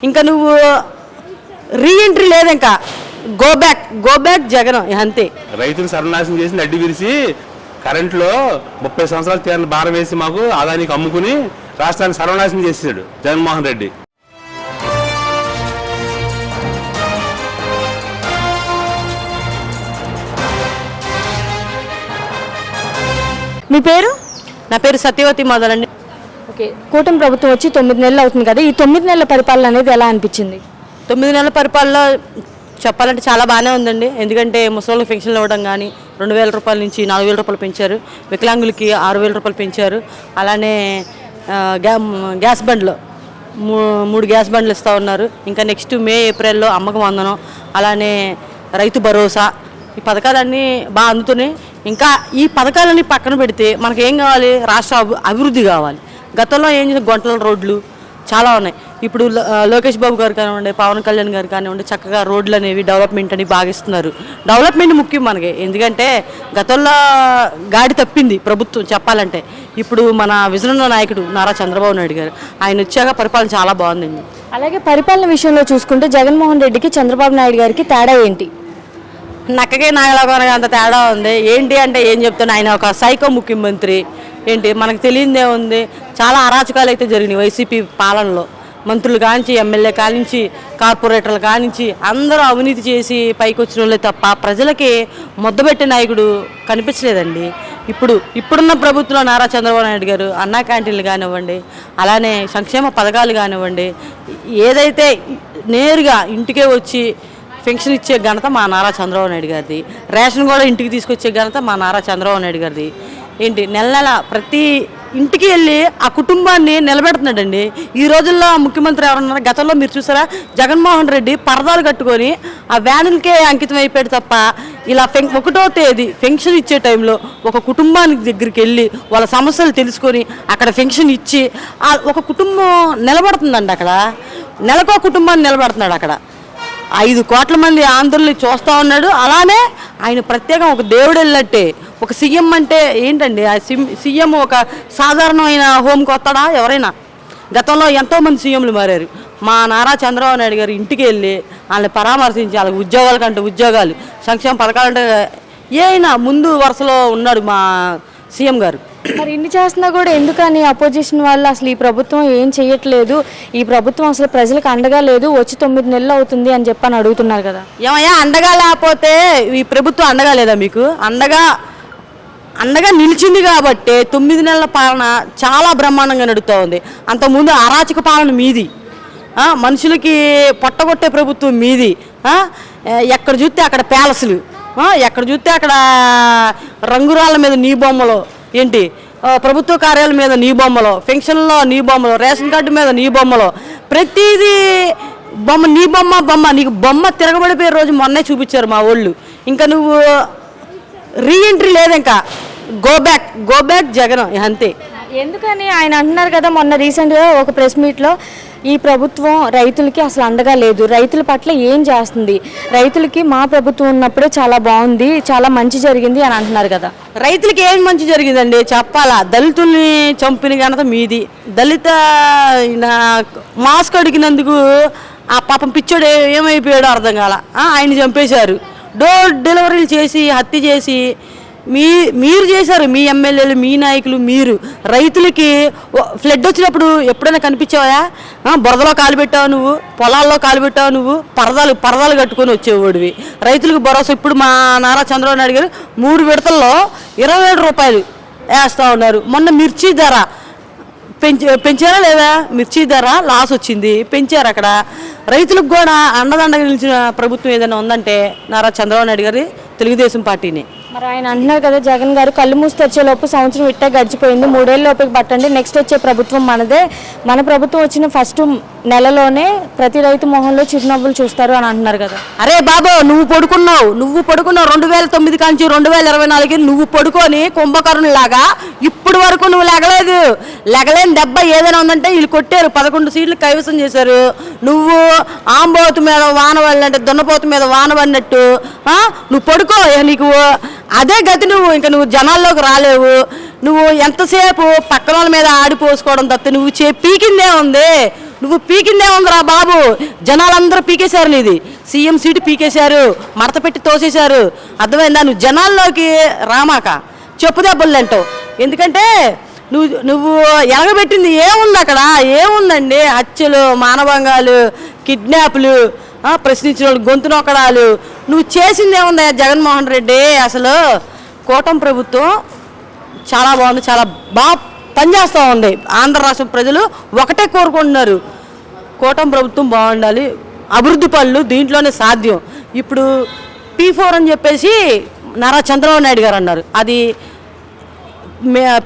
ఇంకా నువ్వు రీఎంట్రీ లేదు ఇంకా. Go back go back Jagan అంతే. రైతులు సర్వనాశనం చేసి అడ్డు విరిసి కరెంట్లో ముప్పై సంవత్సరాలు తీరని భారం వేసి మాకు ఆదానికి అమ్ముకుని రాష్ట్రాన్ని సర్వనాశనం చేసాడు జగన్మోహన్ రెడ్డి. మీ పేరు? నా పేరు సత్యవతి మొదలండి ఓకే కూటమి ప్రభుత్వం వచ్చి తొమ్మిది నెలలు అవుతుంది కదా ఈ తొమ్మిది నెలల పరిపాలన అనేది ఎలా అనిపించింది? తొమ్మిది నెలల పరిపాలన చెప్పాలంటే చాలా బాగానే ఉందండి. ఎందుకంటే ముసలికి పెన్షన్లు ఇవ్వడం కానీ రెండు వేల రూపాయల నుంచి నాలుగు వేల రూపాయలు పెంచారు. వికలాంగులకి ఆరు వేల రూపాయలు పెంచారు. అలానే గ్యా గ్యాస్ బండ్లు మూ- మూడు గ్యాస్ బండ్లు ఇస్తూ ఉన్నారు. ఇంకా నెక్స్ట్ మే ఏప్రిల్లో అమ్మకం అందనం. అలానే రైతు భరోసా. ఈ పథకాలన్నీ బాగా అందుతున్నాయి. ఇంకా ఈ పథకాలన్నీ పక్కన పెడితే మనకు ఏం కావాలి? రాష్ట్ర అభి- అభివృద్ధి కావాలి. గతంలో ఏం చేసిన గొంటల రోడ్లు చాలా ఉన్నాయి. ఇప్పుడు లోకేష్ బాబు గారు కానివ్వండి పవన్ కళ్యాణ్ గారు కానివ్వండి చక్కగా రోడ్లు అనేవి డెవలప్మెంట్ అని బాగా ఇస్తున్నారు. డెవలప్మెంట్ ముఖ్యం మనకి. ఎందుకంటే గతంలో గాడి తప్పింది ప్రభుత్వం చెప్పాలంటే. ఇప్పుడు మన విజనున్న నాయకుడు నారా చంద్రబాబు నాయుడు గారు. ఆయన వచ్చాక పరిపాలన చాలా బాగుందండి. అలాగే పరిపాలన విషయంలో చూసుకుంటే జగన్మోహన్ రెడ్డికి చంద్రబాబు నాయుడు గారికి తేడా ఏంటి? నక్కకే నాగలాగా అంత తేడా ఉంది. ఏంటి అంటే ఏం చెప్తాను ఆయన ఒక సైకో ముఖ్యమంత్రి. ఏంటి మనకు తెలియదే ఉంది. చాలా అరాచకాలు అయితే జరిగినాయి వైసీపీ పాలనలో. మంత్రులు కానించి ఎమ్మెల్యే కానించి కార్పొరేటర్లు కానించి అందరూ అవినీతి చేసి పైకి వచ్చిన వాళ్ళే తప్ప ప్రజలకి మొద్దబెట్టే నాయకుడు కనిపించలేదండి. ఇప్పుడు ఇప్పుడున్న ప్రభుత్వంలో నారా చంద్రబాబు నాయుడు గారు అన్నా క్యాంటీన్లు కానివ్వండి అలానే సంక్షేమ పథకాలు కానివ్వండి ఏదైతే నేరుగా ఇంటికే వచ్చి పెన్షన్ ఇచ్చే ఘనత మా నారా చంద్రబాబు నాయుడు గారిది. రేషన్ కూడా ఇంటికి తీసుకొచ్చే ఘనత మా నారా చంద్రబాబు నాయుడు గారిది. ఏంటి నెల నెల ప్రతి ఇంటికి వెళ్ళి ఆ కుటుంబాన్ని నిలబెడుతున్నాడండి. ఈ రోజుల్లో ముఖ్యమంత్రి ఎవరన్నారు గతంలో మీరు చూసారా? జగన్మోహన్ రెడ్డి పరదాలు కట్టుకొని ఆ వ్యానులకే అంకితం అయిపోయాడు తప్ప ఇలా పెన్ ఒకటో తేదీ పెన్షన్ ఇచ్చే టైంలో ఒక కుటుంబానికి దగ్గరికి వెళ్ళి వాళ్ళ సమస్యలు తెలుసుకొని అక్కడ పెన్షన్ ఇచ్చి ఆ ఒక కుటుంబం నిలబడుతుందండి అక్కడ. నెలకో కుటుంబాన్ని నిలబడుతున్నాడు అక్కడ. ఐదు కోట్ల మంది ఆంధ్రుల్ని చూస్తూ ఉన్నాడు. అలానే ఆయన ప్రత్యేకం ఒక దేవుడు వెళ్ళినట్టే ఒక సీఎం అంటే ఏంటండి? ఆ సీఎం ఒక సాధారణమైన హోమ్కి వస్తాడా ఎవరైనా? గతంలో ఎంతోమంది సీఎంలు మారారు. మా నారా చంద్రబాబు నాయుడు గారు ఇంటికి వెళ్ళి వాళ్ళని పరామర్శించి వాళ్ళకి ఉద్యోగాల కంటే ఉద్యోగాలు సంక్షేమ పథకాలంటే ఏ అయినా ముందు వరుసలో ఉన్నాడు మా సీఎం గారు. మరి ఇన్ని చేస్తున్నా కూడా ఎందుకని? అపోజిషన్ వాళ్ళు అసలు ఈ ప్రభుత్వం ఏం చేయట్లేదు ఈ ప్రభుత్వం అసలు ప్రజలకు అండగా లేదు. వచ్చి తొమ్మిది నెలలు అవుతుంది అని చెప్పని అడుగుతున్నారు కదా. ఏమయ్యా అండగా లేకపోతే ఈ ప్రభుత్వం అండగా లేదా మీకు? అండగా అండగా నిలిచింది కాబట్టి తొమ్మిది నెలల పాలన చాలా బ్రహ్మాండంగా నడుస్తూ ఉంది అంతకుముందు అరాచక పాలన మీది. మనుషులకి పొట్టగొట్టే ప్రభుత్వం మీది. ఎక్కడ చూస్తే అక్కడ ప్యాలెస్లు. ఎక్కడ చూస్తే అక్కడ రంగురాళ్ళ మీద నీ బొమ్మలు. ఏంటి? ప్రభుత్వ కార్యాలయం మీద నీ బొమ్మలు. పెన్షన్లో నీ బొమ్మలు. రేషన్ కార్డు మీద నీ బొమ్మలు. ప్రతిదీ బొమ్మ నీ బొమ్మ బొమ్మ. నీకు బొమ్మ తిరగబడిపోయే రోజు మొన్నే చూపించారు మా వాళ్ళు ఇంకా నువ్వు రీఎంట్రీ లేదు ఇంకా go back go back Jagan అంతే. ఎందుకని? ఆయన అంటున్నారు కదా మొన్న రీసెంట్గా ఒక ప్రెస్ మీట్లో ఈ ప్రభుత్వం రైతులకి అసలు అండగా లేదు. రైతుల పట్ల ఏం చేస్తుంది? రైతులకి మా ప్రభుత్వం ఉన్నప్పుడే చాలా బాగుంది చాలా మంచి జరిగింది అని అంటున్నారు కదా. రైతులకి ఏం మంచి జరిగిందండి? చెప్పాలా? దళితుల్ని చంపిన ఘనత మీది. దళిత మాస్క్ అడిగినందుకు ఆ పాపం పిచ్చోడు ఏమైపోయాడో అర్థం కాల. ఆయన చంపేశారు. డోర్ డెలివరీలు చేసి హత్య చేసి మీ మీరు చేశారు మీ ఎమ్మెల్యేలు మీ నాయకులు మీరు. రైతులకి ఫ్లడ్ వచ్చినప్పుడు ఎప్పుడైనా కనిపించావా? బురదలో కాలు పెట్టావు నువ్వు పొలాల్లో కాలు పెట్టావు నువ్వు పరదాలు పరదాలు కట్టుకొని వచ్చేవాడివి. రైతులకు భరోసా ఇప్పుడు మా నారా చంద్రబాబు నాయుడు గారు మూడు విడతల్లో ఇరవై ఏడు రూపాయలు వేస్తూ ఉన్నారు. మొన్న మిర్చి ధర పెంచ పెంచారా లేదా? మిర్చి ధర లాస్ వచ్చింది. పెంచారు అక్కడ. రైతులకు కూడా అండదండగా నిలిచిన ప్రభుత్వం ఏదైనా ఉందంటే నారా చంద్రబాబు నాయుడు గారి తెలుగుదేశం పార్టీని. మరి ఆయన అంటున్నారు కదా జగన్ గారు కళ్ళు మూసి తెచ్చేలోపు సంవత్సరం ఇట్టే గడిచిపోయింది. మూడేళ్ళ లోపలికి పట్టండి నెక్స్ట్ వచ్చే ప్రభుత్వం మనదే. మన ప్రభుత్వం వచ్చిన ఫస్ట్ నెలలోనే ప్రతి రైతు మొహంలో చిరునవ్వులు చూస్తారు అని అంటున్నారు కదా. అరే బాబు నువ్వు పడుకున్నావు. నువ్వు పడుకున్నావు రెండు వేల తొమ్మిది కాంచి రెండు వేల ఇరవై నాలుగు నువ్వు పడుకొని కుంభకరుణ్ లాగా ఇప్పుడు వరకు నువ్వు లెగలేదు. లెగలేని దెబ్బ ఏదైనా ఉందంటే వీళ్ళు కొట్టారు. పదకొండు సీట్లు కైవసం చేశారు. నువ్వు ఆంబోతు మీద వాన పడినట్టు దున్నపోతు మీద వాన పడినట్టు నువ్వు పడుకో. నీకు అదే గతి నువ్వు. ఇంకా నువ్వు జనాల్లోకి రాలేవు. నువ్వు ఎంతసేపు పక్కన వాళ్ళ మీద ఆడిపోసుకోవడం తప్ప నువ్వు చే పీకిందే ఉంది. నువ్వు పీకిందే ఉందిరా బాబు. జనాలందరూ పీకేశారు నీది. సీఎం సీటు పీకేశారు. మడత పెట్టి తోసేశారు. అర్థమైందా? నువ్వు జనాల్లోకి రామాక. చెప్పు దెబ్బలు అంటావు ఎందుకంటే నువ్వు నువ్వు ఎలగబెట్టింది ఏముంది అక్కడ? ఏముందండి? హత్యలు మానభంగాలు కిడ్నాప్లు ప్రశ్నించిన వాళ్ళు గొంతు నొక్కడాలు నువ్వు చేసింది ఏముందా జగన్మోహన్ రెడ్డి అసలు కూటమి ప్రభుత్వం చాలా బాగుంది చాలా బాగా పనిచేస్తూ ఉంది. ఆంధ్ర రాష్ట్ర ప్రజలు ఒకటే కోరుకుంటున్నారు. కూటమి ప్రభుత్వం బాగుండాలి అభివృద్ధి పనులు దీంట్లోనే సాధ్యం. ఇప్పుడు పీ ఫోర్ అని చెప్పేసి నారా చంద్రబాబు నాయుడు గారు అన్నారు. అది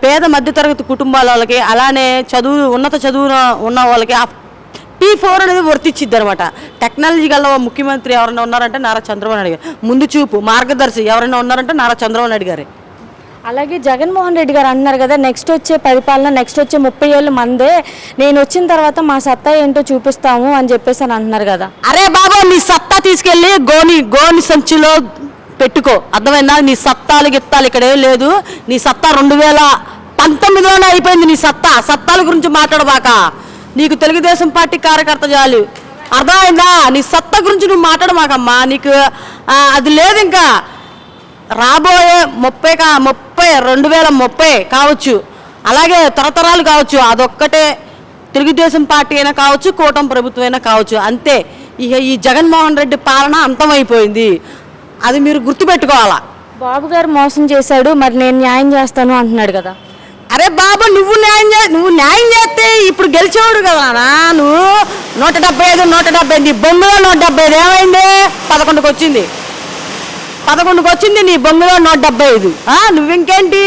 పేద మధ్యతరగతి కుటుంబాల వాళ్ళకి అలానే చదువు ఉన్నత చదువు ఉన్న వాళ్ళకి ఆ పీ ఫోర్ అనేది వర్తిచ్చిద్ది అనమాట టెక్నాలజీ గల ముఖ్యమంత్రి ఎవరైనా ఉన్నారంటే నారా చంద్రబాబు నాయుడు గారు. ముందు చూపు మార్గదర్శి ఎవరైనా ఉన్నారంటే నారా చంద్రబాబు నాయుడు గారే. అలాగే జగన్మోహన్ రెడ్డి గారు అన్నారు కదా నెక్స్ట్ వచ్చే పరిపాలన నెక్స్ట్ వచ్చే ముప్పై ఏళ్ళు మందే. నేను వచ్చిన తర్వాత మా సత్తా ఏంటో చూపిస్తాము అని చెప్పేసి అని అంటున్నారు కదా. అరే బాబా నీ సత్తా తీసుకెళ్ళి గోని గోని సంచిలో పెట్టుకో. అర్థమైందా? నీ సత్తాలు గిత్తాలు ఇక్కడ లేదు. నీ సత్తా రెండు వేల పంతొమ్మిదిలోనే అయిపోయింది నీ సత్తా. సత్తాల గురించి మాట్లాడబాక. నీకు తెలుగుదేశం పార్టీ కార్యకర్త చాలు అర్థమైందా? నీ సత్తా గురించి నువ్వు మాట్లాడమాకమ్మా నీకు అది లేదు ఇంకా. రాబోయే ముప్పై కా ముప్పై రెండు వేల ముప్పై కావచ్చు. అలాగే తరతరాలు కావచ్చు. అదొక్కటే తెలుగుదేశం పార్టీ అయినా కావచ్చు కూటమి ప్రభుత్వం అయినా కావచ్చు. అంతే. ఇక ఈ జగన్మోహన్ రెడ్డి పాలన అంతమైపోయింది. అది మీరు గుర్తుపెట్టుకోవాలా? బాబు గారు మోసం చేశాడు మరి నేను న్యాయం చేస్తాను అంటున్నాడు కదా. అరే బాబు నువ్వు న్యాయం చే నువ్వు న్యాయం చేస్తే ఇప్పుడు గెలిచేవాడు కదా నా నువ్వు నూట డెబ్బై ఐదు నూట డెబ్బై ఐదు నీ బొమ్మలో నూట డెబ్బై ఐదు ఏమైంది? పదకొండుకి వచ్చింది. పదకొండుకి వచ్చింది నీ బొమ్మలో నూట డెబ్బై ఐదు. నువ్వింకేంటి?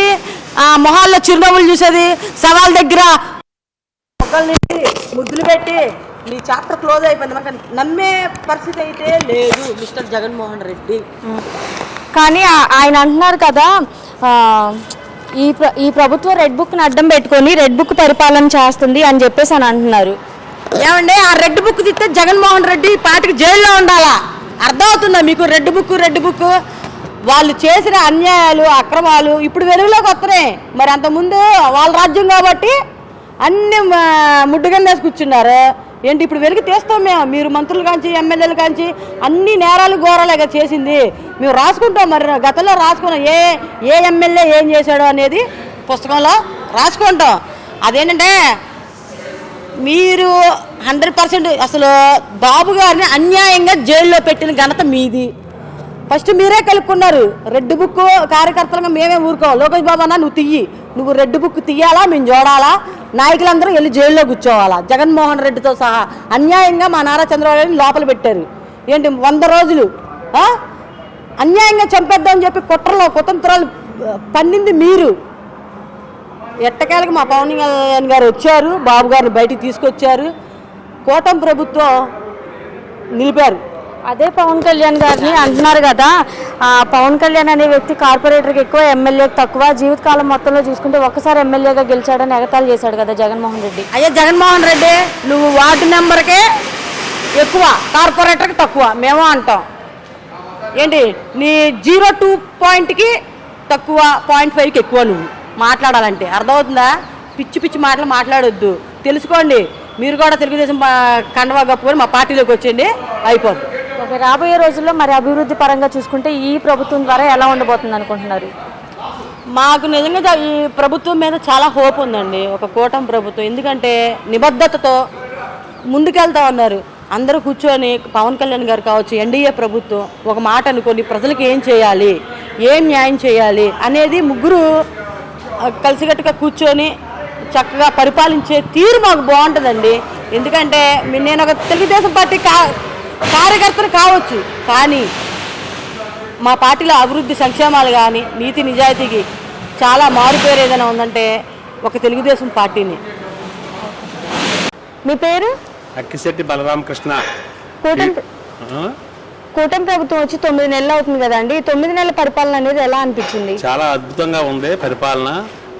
ఆ మొహాల్లో చిరునవ్వులు చూసేది? సవాల్ దగ్గర ఒకళ్ళని ముద్దులు పెట్టి నీ చాప్టర్ క్లోజ్ అయిపోయింది. మనకు నమ్మే పరిస్థితి అయితే లేదు మిస్టర్ జగన్మోహన్ రెడ్డి. కానీ ఆయన అంటున్నారు కదా ఈ ప్ర ఈ ప్రభుత్వం రెడ్ బుక్ని అడ్డం పెట్టుకొని రెడ్ బుక్ పరిపాలన చేస్తుంది అని చెప్పేసి అని అంటున్నారు. ఏమండి ఆ రెడ్ బుక్ తిస్తే జగన్మోహన్ రెడ్డి పాటికి జైల్లో ఉండాలా? అర్థమవుతుందా మీకు రెడ్ బుక్ రెడ్ బుక్ వాళ్ళు చేసిన అన్యాయాలు అక్రమాలు ఇప్పుడు వెలుగులోకి వస్తున్నాయి. మరి అంతకుముందు వాళ్ళ రాజ్యం కాబట్టి అన్ని ముడ్డుగన్నేసి కూర్చున్నారు. ఏంటి ఇప్పుడు వెలుగు తీస్తాం మేము? మీరు మంత్రులు కాంచి ఎమ్మెల్యేలు కాంచి అన్ని నేరాలు ఘోరాలేగా చేసింది. మేము రాసుకుంటాం మరి గతంలో రాసుకున్నాం. ఏ ఏ ఎమ్మెల్యే ఏం చేశాడో అనేది పుస్తకంలో రాసుకుంటాం. అదేంటంటే మీరు హండ్రెడ్ పర్సెంట్ అసలు బాబు గారిని అన్యాయంగా జైల్లో పెట్టిన ఘనత మీది. ఫస్ట్ మీరే కలుపుకున్నారు. రెడ్ బుక్ కార్యకర్తలుగా మేమే ఊరుకోవాలి. లోకేష్ బాబు అన్న నువ్వు తియ్యి. నువ్వు రెడ్ బుక్ తీయాలా మేము చూడాలా నాయకులందరూ వెళ్ళి జైల్లో కూర్చోవాలా? జగన్మోహన్ రెడ్డితో సహా అన్యాయంగా మా నారా చంద్రబాబు లోపల పెట్టారు. ఏంటి వంద రోజులు అన్యాయంగా చంపేద్దామని చెప్పి కుట్రలో కుతంత్రాలు పన్నింది మీరు. ఎట్టకేలకు మా పవన్ కళ్యాణ్ గారు వచ్చారు బాబు గారిని బయటికి తీసుకొచ్చారు. కోటం ప్రభుత్వం నిలిపారు. అదే పవన్ కళ్యాణ్ గారిని అంటున్నారు కదా. పవన్ కళ్యాణ్ అనే వ్యక్తి కార్పొరేటర్కి ఎక్కువ ఎమ్మెల్యేకి తక్కువ జీవితకాలం మొత్తంలో చూసుకుంటే ఒక్కసారి ఎమ్మెల్యేగా గెలిచాడని ఎగతాలు చేశాడు కదా జగన్మోహన్ రెడ్డి. అయ్యా జగన్మోహన్ రెడ్డి నువ్వు వార్డు నెంబర్కే ఎక్కువ కార్పొరేటర్కి తక్కువ మేము అంటాం. ఏంటి? నీ జీరో టూ పాయింట్కి తక్కువ పాయింట్ ఫైవ్కి ఎక్కువ నువ్వు మాట్లాడాలంటే. అర్థమవుతుందా? పిచ్చి పిచ్చి మాటలు మాట్లాడొద్దు. తెలుసుకోండి. మీరు కూడా తెలుగుదేశం కండవా కప్పుకొని మా పార్టీలోకి వచ్చేయండి. అయిపోద్ది. ఓకే రాబోయే రోజుల్లో మరి అభివృద్ధి పరంగా చూసుకుంటే ఈ ప్రభుత్వం ద్వారా ఎలా ఉండబోతుంది అనుకుంటున్నారు? మాకు నిజంగా ఈ ప్రభుత్వం మీద చాలా హోప్ ఉందండి ఒక కూటమి ప్రభుత్వం. ఎందుకంటే నిబద్ధతతో ముందుకెళ్తా ఉన్నారు. అందరూ కూర్చొని పవన్ కళ్యాణ్ గారు కావచ్చు ఎన్డీఏ ప్రభుత్వం ఒక మాట అనుకొని ప్రజలకు ఏం చేయాలి ఏం న్యాయం చేయాలి అనేది ముగ్గురు కలిసికట్టుగా కూర్చొని చక్కగా పరిపాలించే తీరు మాకు బాగుంటుందండి. ఎందుకంటే నేను ఒక తెలుగుదేశం పార్టీ కా కార్యకర్తను కావచ్చు కానీ మా పార్టీలో అభివృద్ధి సంక్షేమాలు కానీ నీతి నిజాయితీకి చాలా మారుపేరు ఏదైనా ఉందంటే ఒక తెలుగుదేశం పార్టీని. మీ పేరు? అక్కిశెట్టి బలరామకృష్ణ కూటమి ప్రభుత్వం వచ్చి తొమ్మిది నెలలు అవుతుంది కదండి తొమ్మిది నెలల పరిపాలన అనేది ఎలా అనిపించింది? చాలా అద్భుతంగా ఉంది పరిపాలన.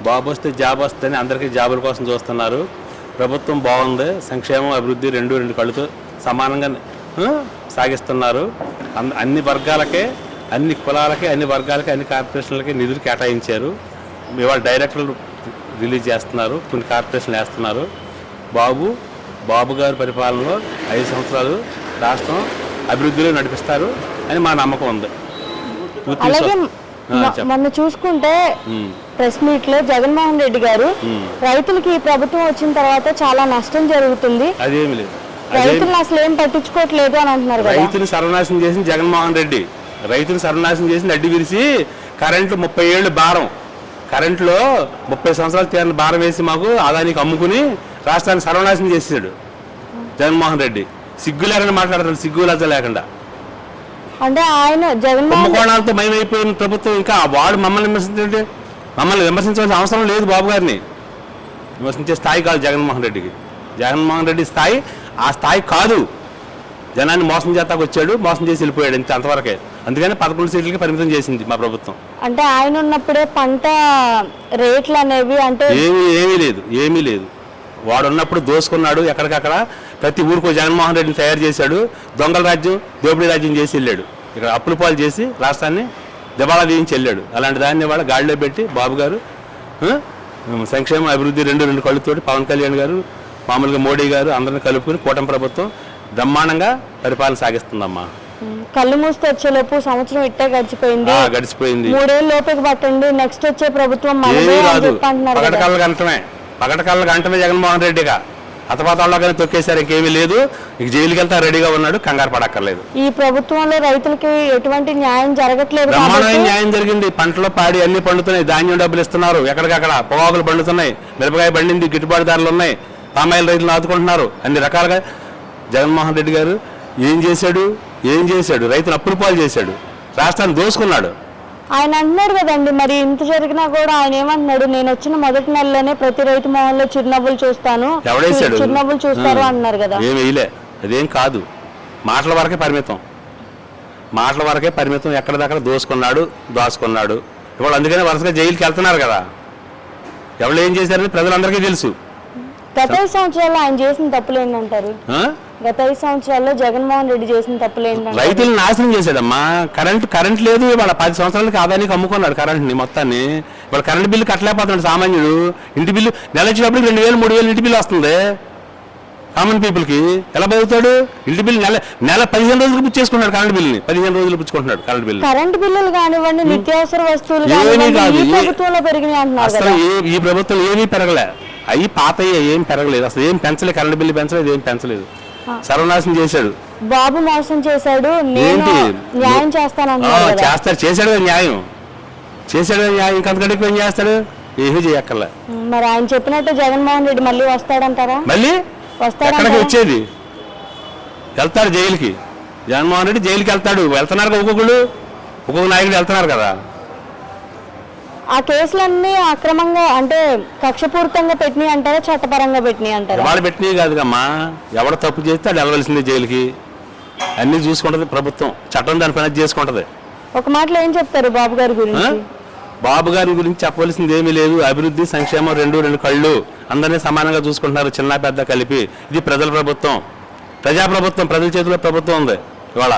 బాబు వస్తే జాబ్ వస్తే అని అందరికీ జాబుల కోసం చూస్తున్నారు. ప్రభుత్వం బాగుంది సంక్షేమం అభివృద్ధి రెండు రెండు కళ్ళుతో సమానంగా సాగిస్తున్నారు. అన్- అన్ని వర్గాలకే అన్ని కులాలకి అన్ని వర్గాలకి అన్ని కార్పొరేషన్లకి నిధులు కేటాయించారు. ఇవాళ డైరెక్టర్లు రిలీజ్ చేస్తున్నారు కొన్ని కార్పొరేషన్లు వేస్తున్నారు. బాబు బాబు గారి పరిపాలనలో ఐదు సంవత్సరాలు రాష్ట్రం అభివృద్ధిలో నడిపిస్తారు అని మా నమ్మకం ఉంది. మొన్న చూసుకుంటే ప్రెస్ మీట్లో జగన్మోహన్ రెడ్డి గారు రైతులకి ప్రభుత్వం వచ్చిన తర్వాత చాలా నష్టం జరుగుతుంది. అదేమి లేదు. రైతులను అసలు ఏం పట్టించుకోవట్లేదు అని అంటున్నారు రైతుని సర్వనాశనం చేసింది జగన్మోహన్ రెడ్డి. రైతుని సర్వనాశనం చేసింది అడ్డి విరిసి కరెంటు ముప్పై ఏళ్ళు భారం. కరెంటులో ముప్పై సంవత్సరాలు తీరిన భారం వేసి మాకు ఆదానికి అమ్ముకుని రాష్ట్రాన్ని సర్వనాశనం చేసాడు జగన్మోహన్ రెడ్డి. సిగ్గు లేకుండా మాట్లాడతాడు సిగ్గు లజ్జ లేకుండా. అంటే ఆయన జగన్మోహన్ కుంభకోణాలతో మయమైపోయిన ప్రభుత్వం ఇంకా వాడు మమ్మల్ని విమర్శించండి మమ్మల్ని విమర్శించవలసిన అవసరం లేదు బాబు గారిని. విమర్శించే స్థాయి కాదు జగన్మోహన్ రెడ్డికి. జగన్మోహన్ రెడ్డి స్థాయి ఆ స్థాయి కాదు. జనాన్ని మోసం చేస్తాకు వచ్చాడు మోసం చేసి వెళ్ళిపోయాడు అంతే అంతవరకే. అందుకని పదకొండు సీట్లకి పరిమితం చేసింది మా ప్రభుత్వం. అంటే ఆయన ఉన్నప్పుడే పంట రేట్లు అనేవి అంటే ఏమీ ఏమీ లేదు ఏమీ లేదు. వాడు ఉన్నప్పుడు దోసుకున్నాడు ఎక్కడికక్కడ. ప్రతి ఊరికో జగన్మోహన్ రెడ్డిని తయారు చేశాడు. దొంగల రాజ్యం దోపిడీ రాజ్యం చేసి వెళ్ళాడు. ఇక్కడ అప్పుల పాలు చేసి రాష్ట్రాన్ని దివాళా తీయించి వెళ్ళాడు. అలాంటి దాన్ని వాళ్ళ గాడిలో పెట్టి బాబు గారు సంక్షేమ అభివృద్ధి రెండు రెండు కళ్ళుతోటి పవన్ కళ్యాణ్ గారు మామూలుగా మోడీ గారు అందరిని కలుపుకుని కూటమి ప్రభుత్వం బ్రహ్మాండంగా పరిపాలన సాగిస్తుందమ్మా. కళ్ళు మూస్తే వచ్చేలోపు సంవత్సరం ఇట్టే గడిచిపోయింది. గడిచిపోయింది. మూడేళ్ళు లోపలికి పట్టండి నెక్స్ట్ వచ్చే ప్రభుత్వం మనదే ఏమీ అని రాదు. చెప్పి అంటున్నారు పగట కదా. కళ్ళ గంటమే. పగట కళ్ళ గంటమే జగన్మోహన్ రెడ్డిగా. అతపాతాల్లో కానీ తొక్కేశారు ఇంకేమీ లేదు. ఇక జైలుకి వెళ్తా రెడీగా ఉన్నాడు కంగారు పడక్కర్లేదు. ఈ ప్రభుత్వంలో రైతులకి ఎటువంటి న్యాయం జరగట్లేదు బ్రహ్మాండమైన న్యాయం జరిగింది. పంటలో పాడి అన్ని పండుతున్నాయి. ధాన్యం డబ్బులు ఇస్తున్నారు. ఎక్కడికక్కడ పొగాకులు పండుతున్నాయి. మిరపకాయ పండింది గిట్టుబాటు ధరలు ఉన్నాయి. పామాయిల్ రైతులు ఆదుకుంటున్నారు. అన్ని రకాలుగా జగన్మోహన్ రెడ్డి గారు ఏం చేశాడు? ఏం చేశాడు? రైతులు అప్పులు పాలు చేశాడు. రాష్ట్రాన్ని దోసుకున్నాడు. ఆయన అంటున్నాడు కదండి మరి ఇంత జరిగినా కూడా ఆయన ఏమంటున్నాడు? నేను వచ్చిన మొదటి నెలలోనే ప్రతి రైతు మొహంలో చిరునవ్వులు చూస్తాను. ఎవడేశాడు? చిరునవ్వులు చూస్తారు అన్నారు కదా. ఏం వేయలే. అదేం కాదు. మాటల వరకే పరిమితం. మాటల వరకే పరిమితం. ఎక్కడిదక్కడ దోసుకున్నాడు దోసుకున్నాడు ఇవాళ అందుకనే వరుసగా జైలుకి వెళ్తున్నారు కదా. ఎవరు ఏం చేశారని ప్రజలందరికీ తెలుసు. గత ఐదు సంవత్సరాల్లో ఆయన చేసిన తప్పులు ఏంటంటారు? గత ఐదు సంవత్సరాల్లో జగన్మోహన్ రెడ్డి చేసిన తప్పులు ఏంటంటారు రైతులను నాశనం చేశాడమ్మా కరెంట్ కరెంట్ లేదు ఇవాళ పది సంవత్సరాలకి ఆదాయానికి అమ్ముకున్నాడు కరెంట్ని మొత్తాన్ని. ఇవాళ కరెంట్ బిల్లు కట్టలేకపోతున్నాడు సామాన్యుడు. ఇంటి బిల్లు నెల వచ్చినప్పుడు రెండు వేలు మూడు వేలు ఇంటి బిల్లు వస్తుంది. కామన్ పీపుల్కి. ఎలా బతుకుతాడు? ఇంటి బిల్లు నెల నెల పదిహేను రోజులు పుచ్చేసుకున్నాడు కరెంట్ బిల్లుని. పదిహేను రోజులు పుచ్చుకుంటున్నాడు కరెంట్ బిల్లు కరెంటు బిల్లులు కానివ్వండి నిత్యావసర వస్తువులు కాదు. ఈ ఏ- ప్రభుత్వంలో పెరిగినాయి అంటున్నారు అసలు ఈ ప్రభుత్వం ఏమీ పెరగలే. అవి పాతయ్య ఏం పెరగలేదు. అసలు ఏం పెంచలేదు కరెంట్ బిల్లు పెంచలేదు ఏం పెంచలేదు. సర్వనాశనం చేశాడు. బాబు మోసం చేశాడు నేను న్యాయం కదా. చేస్తాడు చేశాడు న్యాయం. చేశాడు న్యాయం. ఎక్కువ ఏం చేస్తాడు? ఏమీ చేయక్కర్లే. మరి ఆయన చెప్పినట్టు జగన్మోహన్ రెడ్డి మళ్ళీ వస్తాడంటారా? మళ్ళీ? ఎక్కడికి వచ్చేది? వెళ్తాడు జైలుకి. జగన్మోహన్ రెడ్డి జైలుకి వెళ్తాడు. వెళ్తున్నారు ఒక్కొక్కళ్ళు. ఒక్కొక్క నాయకుడు వెళ్తున్నారు కదా. ఆ కేసులన్నీ అక్రమంగా అంటే కక్షపూరితంగా పెట్టినాయి అంటారా చట్టపరంగా పెట్టినాయి అంటారా? వాళ్ళు పెట్టినవి కాదుగమ్మా ఎవడ తప్పు చేస్తే అది వెళ్ళవలసిందే జైలుకి. అన్నీ చూసుకుంటది ప్రభుత్వం. చట్టం దాని పని అది చేసుకుంటది. ఒక మాటలో ఏం చెప్తారు బాబు గారి? గురించి? బాబు గారి గురించి చెప్పవలసింది ఏమీ లేదు. అభివృద్ధి సంక్షేమం రెండు రెండు కళ్ళు అందరినీ సమానంగా చూసుకుంటున్నారు చిన్న పెద్ద కలిపి. ఇది ప్రజల ప్రభుత్వం. ప్రజా ప్రభుత్వం ప్రజల చేతిలో ప్రభుత్వం ఉంది ఇవాళ.